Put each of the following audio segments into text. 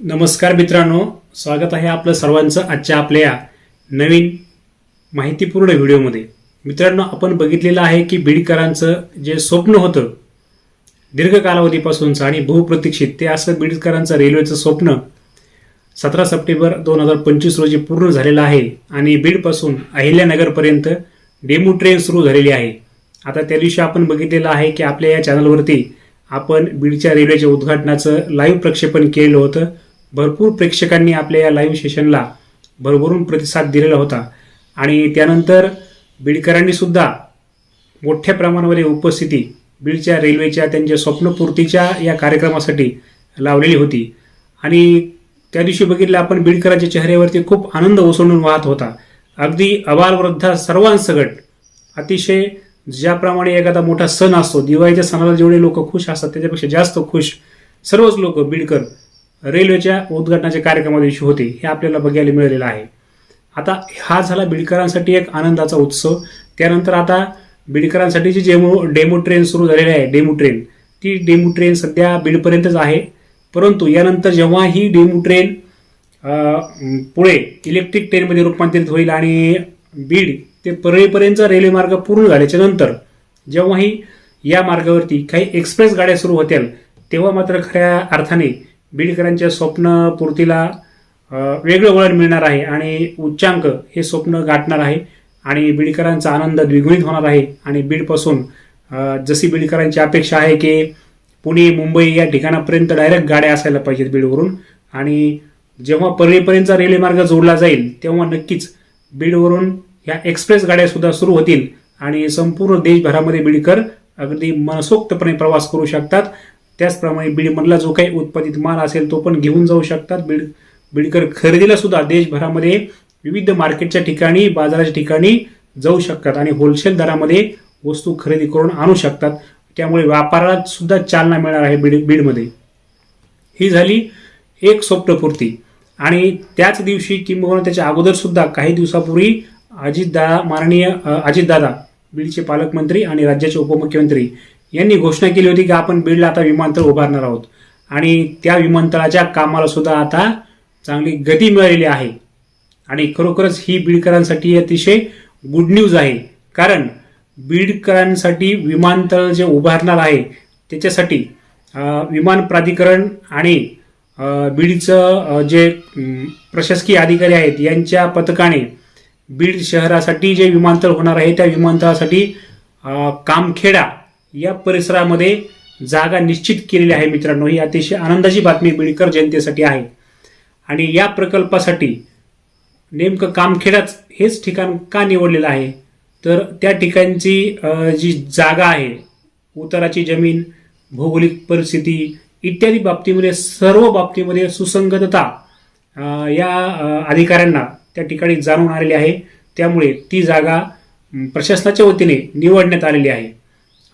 नमस्कार मित्रांनो स्वागत आहे आपलं सर्वांचं आजच्या आपल्या या नवीन माहितीपूर्ण व्हिडिओमध्ये. मित्रांनो आपण बघितलेलं आहे की बीडकरांचं जे स्वप्न होतं दीर्घ कालावधीपासूनचं आणि बहुप्रतीक्षित ते असं बीडकरांचं रेल्वेचं स्वप्न सतरा सप्टेंबर दोन हजार पंचवीस रोजी पूर्ण झालेलं आहे आणि बीडपासून अहिल्यानगरपर्यंत डेमो ट्रेन सुरू झालेली आहे. आता त्या दिवशी आपण बघितलेलं आहे की आपल्या या चॅनलवरती आपण बीडच्या रेल्वेच्या उद्घाटनाचं लाईव्ह प्रक्षेपण केलेलं होतं. भरपूर प्रेक्षकांनी आपल्या या लाईव्ह सेशनला भरभरून प्रतिसाद दिलेला होता. आणि त्यानंतर बीडकरांनी सुद्धा मोठ्या प्रमाणामध्ये उपस्थिती बीडच्या रेल्वेच्या त्यांच्या स्वप्नपूर्तीच्या या कार्यक्रमासाठी लावलेली होती. आणि त्या दिवशी बघितलं आपण बीडकरांच्या चेहऱ्यावरती खूप आनंद ओसंडून वाहत होता. अगदी अबालवृद्ध सर्वांसकट अतिशय ज्याप्रमाणे एखादा मोठा सण असतो दिवाळीच्या सणाला जेवढे लोक खुश असतात त्याच्यापेक्षा जास्त खुश सर्वच लोक बीडकर रेल्वेच्या उद्घाटनाच्या कार्यक्रमादिवशी होते हे आपल्याला बघायला मिळालेलं आहे. आता हा झाला बीडकरांसाठी एक आनंदाचा उत्सव. त्यानंतर आता बीडकरांसाठी जी डेमो डेमो ट्रेन सुरू झालेली आहे डेमो ट्रेन. ती डेमो ट्रेन सध्या बीडपर्यंतच आहे. परंतु यानंतर जेव्हा ही डेमो ट्रेन पुढे इलेक्ट्रिक ट्रेनमध्ये रूपांतरित होईल आणि बीड ते परळीपर्यंतचा रेल्वे मार्ग पूर्ण झाल्याच्यानंतर जेव्हाही या मार्गावरती काही एक्सप्रेस गाड्या सुरू होतील तेव्हा मात्र खऱ्या अर्थाने बीडकरांच्या स्वप्नपूर्तीला वेगळं वळण मिळणार आहे आणि उच्चांक हे स्वप्न गाठणार आहे आणि बीडकरांचा आनंद द्विगुणित होणार आहे आणि बीडपासून जशी बीडकरांची अपेक्षा आहे की पुणे मुंबई या ठिकाणापर्यंत डायरेक्ट गाड्या असायला पाहिजेत बीडवरून आणि जेव्हा परळीपर्यंतचा रेल्वे मार्ग जोडला जाईल तेव्हा नक्कीच बीडवरून ह्या एक्सप्रेस गाड्या सुद्धा सुरू होतील आणि संपूर्ण देशभरामध्ये बीडकर अगदी मनसोक्तपणे प्रवास करू शकतात. त्याचप्रमाणे बीडमधला जो काही उत्पादित माल असेल तो पण घेऊन जाऊ शकतात. बीड बीडकर खरेदीला सुद्धा देशभरामध्ये विविध मार्केटच्या ठिकाणी बाजाराच्या ठिकाणी जाऊ शकतात आणि होलसेल दरामध्ये वस्तू खरेदी करून आणू शकतात. त्यामुळे व्यापाराला सुद्धा चालना मिळणार आहे बीड बीडमध्ये. ही झाली एक स्वप्नपूर्ती. आणि त्याच दिवशी किंबहुना त्याच्या अगोदर सुद्धा काही दिवसापूर्वी अजितदादा माननीय अजितदादा बीडचे पालकमंत्री आणि राज्याचे उपमुख्यमंत्री यांनी घोषणा केली होती की आपण बीडला आता विमानतळ उभारणार आहोत. आणि त्या विमानतळाच्या कामाला सुद्धा आता चांगली गती मिळालेली आहे. आणि खरोखरच ही बीडकरांसाठी अतिशय गुड न्यूज आहे. कारण बीडकरांसाठी विमानतळ जे उभारणार आहे त्याच्यासाठी विमान प्राधिकरण आणि बीडचं जे प्रशासकीय अधिकारी आहेत यांच्या पथकाने बीड शहरासाठी जे विमानतळ होणार आहे त्या विमानतळासाठी कामखेडा या परिसरामध्ये जागा निश्चित केलेली आहे मित्रांनो. ही अतिशय आनंदाची बातमी बीडकर जनतेसाठी आहे. आणि या प्रकल्पासाठी नेमकं कामखेडाच हेच ठिकाण का निवडलेलं आहे? तर त्या ठिकाणची जी जागा आहे उताराची जमीन भौगोलिक परिस्थिती इत्यादी बाबतीमध्ये सर्व बाबतीमध्ये सुसंगतता या अधिकाऱ्यांना त्या ठिकाणी जाणून आलेली आहे. त्यामुळे ती जागा प्रशासनाच्या वतीने निवडण्यात आलेली आहे.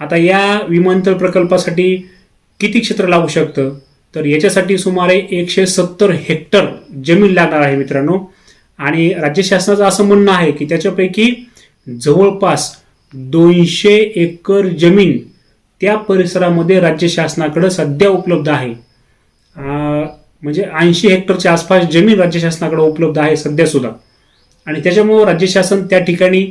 आता या विमानतळ प्रकल्पासाठी किती क्षेत्र लागू शकतं? तर याच्यासाठी सुमारे एकशे सत्तर हेक्टर जमीन लागणार आहे मित्रांनो. आणि राज्य शासनाचं असं म्हणणं आहे की त्याच्यापैकी जवळपास दोनशे एकर जमीन त्या परिसरामध्ये राज्य शासनाकडं सध्या उपलब्ध आहे. म्हणजे ऐंशी हेक्टरच्या आसपास जमीन राज्य शासनाकडे उपलब्ध आहे सध्या सुद्धा. आणि त्याच्यामुळं राज्य शासन त्या ठिकाणी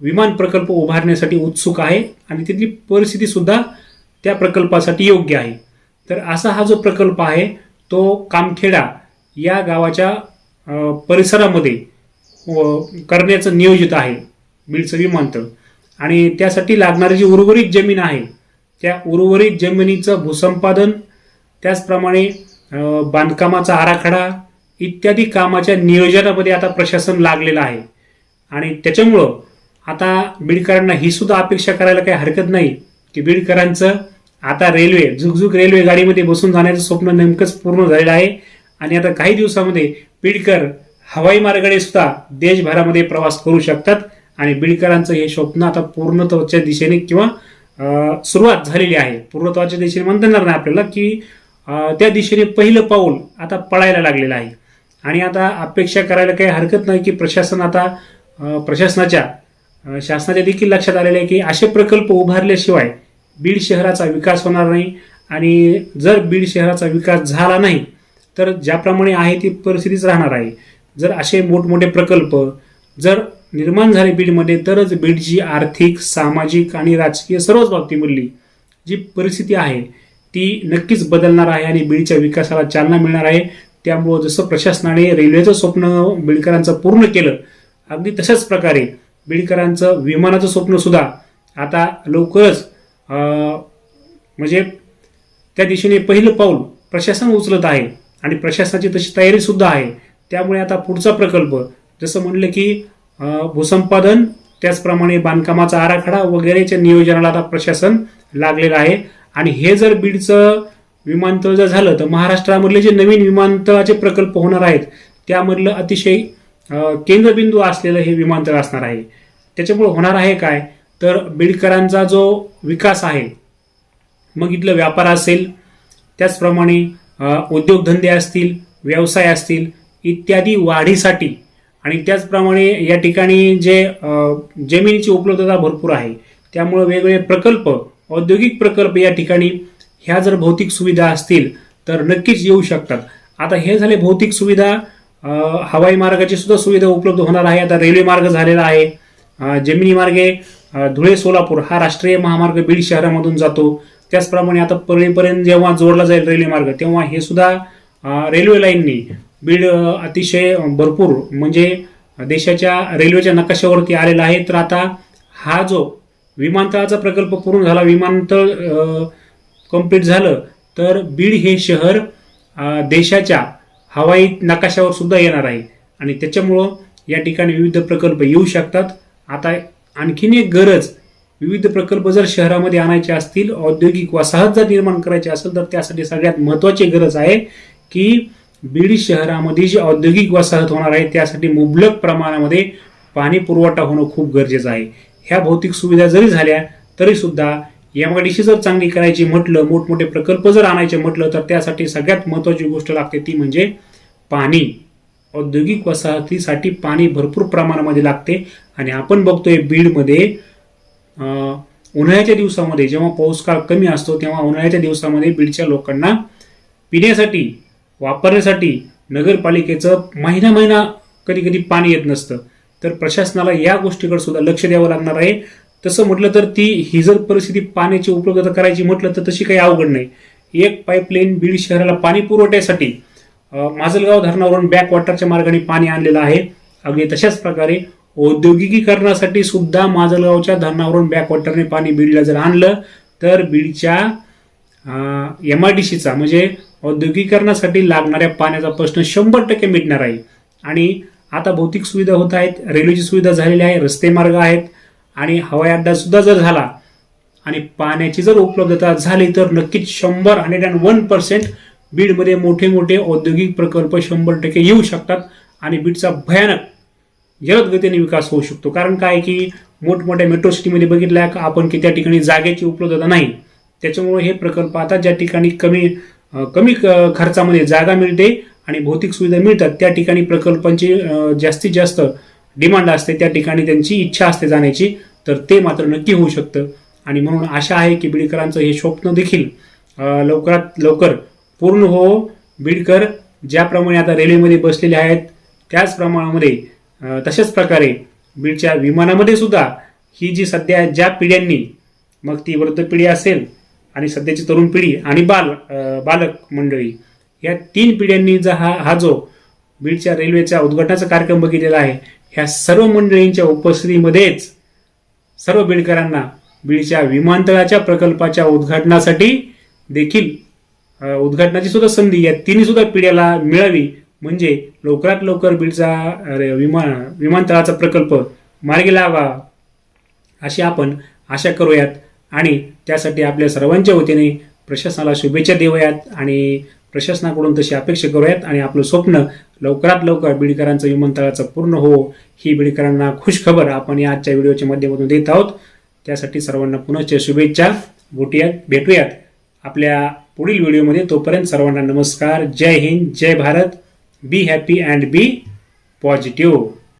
विमान प्रकल्प उभारण्यासाठी उत्सुक आहे आणि तिथली परिस्थिती सुद्धा त्या प्रकल्पासाठी योग्य आहे. तर असा हा जो प्रकल्प आहे तो कामखेडा या गावाच्या परिसरामध्ये करण्याचं नियोजित आहे बीडचं विमानतळ. आणि त्यासाठी लागणारी जी उर्वरित जमीन आहे त्या उर्वरित जमिनीचं भूसंपादन त्याचप्रमाणे बांधकामाचा आराखडा इत्यादी कामाच्या नियोजनामध्ये आता प्रशासन लागलेलं आहे. आणि त्याच्यामुळं आता बीडकरांना ही सुद्धा अपेक्षा करायला काही हरकत नाही की बीडकरांचं आता रेल्वे झुकझुक रेल्वे गाडीमध्ये बसून जाण्याचं स्वप्न नेमकंच पूर्ण झालेलं आहे. आणि आता काही दिवसामध्ये बीडकर हवाई मार्गाने सुद्धा देशभरामध्ये प्रवास करू शकतात. आणि बीडकरांचं हे स्वप्न आता पूर्णत्वाच्या दिशेने किंवा सुरुवात झालेली आहे. पूर्णत्वाच्या दिशेने म्हणता येणार नाही आपल्याला की त्या दिशेने पहिलं पाऊल आता पळायला लागलेलं आहे. आणि आता अपेक्षा करायला काही हरकत नाही की प्रशासन आता प्रशासनाच्या शासनाच्या देखील लक्षात आलेलं आहे की असे प्रकल्प उभारल्याशिवाय बीड शहराचा विकास होणार नाही. आणि जर बीड शहराचा विकास झाला नाही तर ज्याप्रमाणे आहे ती परिस्थितीच राहणार आहे. जर असे मोठमोठे प्रकल्प जर निर्माण झाले बीडमध्ये तरच बीडची आर्थिक सामाजिक आणि राजकीय सर्वच बाबतीमधली जी परिस्थिती आहे ती नक्कीच बदलणार आहे आणि बीडच्या विकासाला चालना मिळणार आहे. त्यामुळं जसं प्रशासनाने रेल्वेचं स्वप्न बीडकरांचं पूर्ण केलं अगदी तशाच प्रकारे बीडकरांचं विमानाचं स्वप्न सुद्धा आता लवकरच म्हणजे त्या दिशेने पहिलं पाऊल प्रशासन उचलत आहे आणि प्रशासनाची तशी तयारीसुद्धा आहे. त्यामुळे आता पुढचा प्रकल्प जसं म्हणलं की भूसंपादन त्याचप्रमाणे बांधकामाचा आराखडा वगैरेच्या नियोजनाला आता प्रशासन लागलेलं आहे. आणि हे जर बीडचं विमानतळ जर झालं तर महाराष्ट्रामधले जे नवीन विमानतळाचे प्रकल्प होणार आहेत त्यामधलं अतिशय केंद्रबिंदू असलेलं हे विमानतळ असणार आहे. त्याच्यामुळे होणार आहे काय? तर बीडकरांचा जो विकास आहे मग इथलं व्यापार असेल त्याचप्रमाणे उद्योगधंदे असतील व्यवसाय असतील इत्यादी वाढीसाठी आणि त्याचप्रमाणे या ठिकाणी जे जमिनीची उपलब्धता भरपूर आहे त्यामुळं वेगवेगळे प्रकल्प औद्योगिक प्रकल्प या ठिकाणी ह्या जर भौतिक सुविधा असतील तर नक्कीच येऊ शकतात. आता हे झाले भौतिक सुविधा हवाई मार्गाची सुद्धा सुविधा उपलब्ध होणार आहे. आता रेल्वे मार्ग झालेला आहे. जमिनी मार्गे धुळे सोलापूर हा राष्ट्रीय महामार्ग बीड शहरामधून जातो. त्याचप्रमाणे आता परळीपर्यंत जेव्हा जोडला जाईल रेल्वे मार्ग तेव्हा हे सुद्धा रेल्वे लाईननी बीड अतिशय भरपूर म्हणजे देशाच्या रेल्वेच्या नकाशावरती आलेला आहे. तर आता हा जो विमानतळाचा प्रकल्प पूर्ण झाला विमानतळ कंप्लीट झालं तर बीड हे शहर देशाच्या हवाई नकाशावर सुद्धा येणार आहे. आणि त्याच्यामुळं या ठिकाणी विविध प्रकल्प येऊ शकतात. आता आणखीन एक गरज विविध प्रकल्प जर शहरामध्ये आणायचे असतील औद्योगिक वसाहत जर निर्माण करायची असेल तर त्यासाठी सगळ्यात महत्त्वाची गरज आहे की बीड शहरामध्ये जी औद्योगिक वसाहत होणार आहे त्यासाठी मुबलक प्रमाणामध्ये पाणी पुरवठा होणं खूप गरजेचं आहे. ह्या भौतिक सुविधा जरी झाल्या तरी सुद्धा एमआयडीसी जर चांगली करायची म्हटलं मोठमोठे प्रकल्प जर आणायचे म्हटलं तर त्यासाठी सगळ्यात महत्त्वाची गोष्ट लागते ती म्हणजे पाणी. औद्योगिक वसाहतीसाठी पाणी भरपूर प्रमाणामध्ये लागते आणि आपण बघतोय बीडमध्ये उन्हाळ्याच्या दिवसामध्ये जेव्हा पाऊस काळ कमी असतो तेव्हा उन्हाळ्याच्या दिवसामध्ये बीडच्या लोकांना पिण्यासाठी वापरण्यासाठी नगरपालिकेचं महिना महिना कधी कधी पाणी येत नसतं. तर प्रशासनाला या गोष्टीकडे सुद्धा लक्ष द्यावं लागणार आहे. तसं म्हटलं तर ती ही जर परिस्थिती पाण्याची उपलब्धता करायची म्हटलं तर तशी काही अवघड नाही. एक पाईपलाईन बीड शहराला पाणी पुरवठ्यासाठी माजलगाव धरणावरून बॅक वॉटरच्या मार्गाने पाणी आणलेलं आहे. अगदी तशाच प्रकारे औद्योगिकीकरणासाठी सुद्धा माजलगावच्या धरणावरून बॅक वॉटरने पाणी बीडला जर आणलं तर बीडच्या एम आय डी सीचा म्हणजे औद्योगिकरणासाठी लागणाऱ्या पाण्याचा प्रश्न शंभर टक्के मिटणार आहे. आणि आता भौतिक सुविधा होत आहेत रेल्वेची सुविधा झालेली आहे रस्ते मार्ग आहेत आणि हवाई अड्डा सुद्धा जर झाला आणि पाण्याची जर उपलब्धता झाली तर नक्कीच शंभर हंड्रेड अँड वन पर्सेंट बीडमध्ये मोठे मोठे औद्योगिक प्रकल्प शंभर टक्के येऊ शकतात आणि बीडचा भयानक जलद गतीने विकास होऊ शकतो. कारण काय की मोठमोठ्या मेट्रो सिटीमध्ये बघितल्या का आपण की त्या ठिकाणी जागेची उपलब्धता नाही. त्याच्यामुळे हे प्रकल्प आता ज्या ठिकाणी कमी कमी क- खर्चामध्ये जागा मिळते आणि भौतिक सुविधा मिळतात त्या ठिकाणी प्रकल्पांची जास्तीत जास्त डिमांड असते त्या ठिकाणी त्यांची इच्छा असते जाण्याची तर ते मात्र नक्की होऊ शकतं. आणि म्हणून आशा आहे की बीडकरांचं हे स्वप्न देखील लवकरात लवकर पूर्ण हो. बीडकर ज्याप्रमाणे आता रेल्वेमध्ये बसलेले आहेत त्याच प्रमाणामध्ये तशाच प्रकारे बीडच्या विमानामध्ये सुद्धा ही जी सध्या ज्या पिढ्यांनी मग ती वृद्ध पिढी असेल आणि सध्याची तरुण पिढी आणि बाल बालक मंडळी या तीन पिढ्यांनी जर हा हा जो बीडच्या रेल्वेच्या उद्घाटनाचा कार्यक्रम बघितलेला आहे ह्या सर्व मंडळींच्या उपस्थितीमध्येच सर्व बीडकरांना बीडच्या विमानतळाच्या प्रकल्पाच्या उद्घाटनासाठी देखील उद्घाटनाची सुद्धा संधी या तिन्ही सुद्धा पिढ्याला मिळावी. म्हणजे लवकरात लवकर बीडचा विमान विमानतळाचा प्रकल्प मार्गी लावा अशी आपण आशा करूयात. आणि त्यासाठी आपल्या सर्वांच्या वतीने प्रशासनाला शुभेच्छा देऊयात. आणि प्रशासनाकडून तशी अपेक्षा करूयात आणि आपलं स्वप्न लवकरात लवकर बिडकरांचं विमानतळाचं पूर्ण हो ही बिडकरांना खुश खबर आपण या आजच्या व्हिडिओच्या माध्यमातून देत आहोत. त्यासाठी सर्वांना पुनश्च शुभेच्छा. भेटूयात भेटूयात. आपल्या पुढील व्हिडिओमध्ये तोपर्यंत सर्वांना नमस्कार. Jai Hind Jai Bharat. Be happy and be positive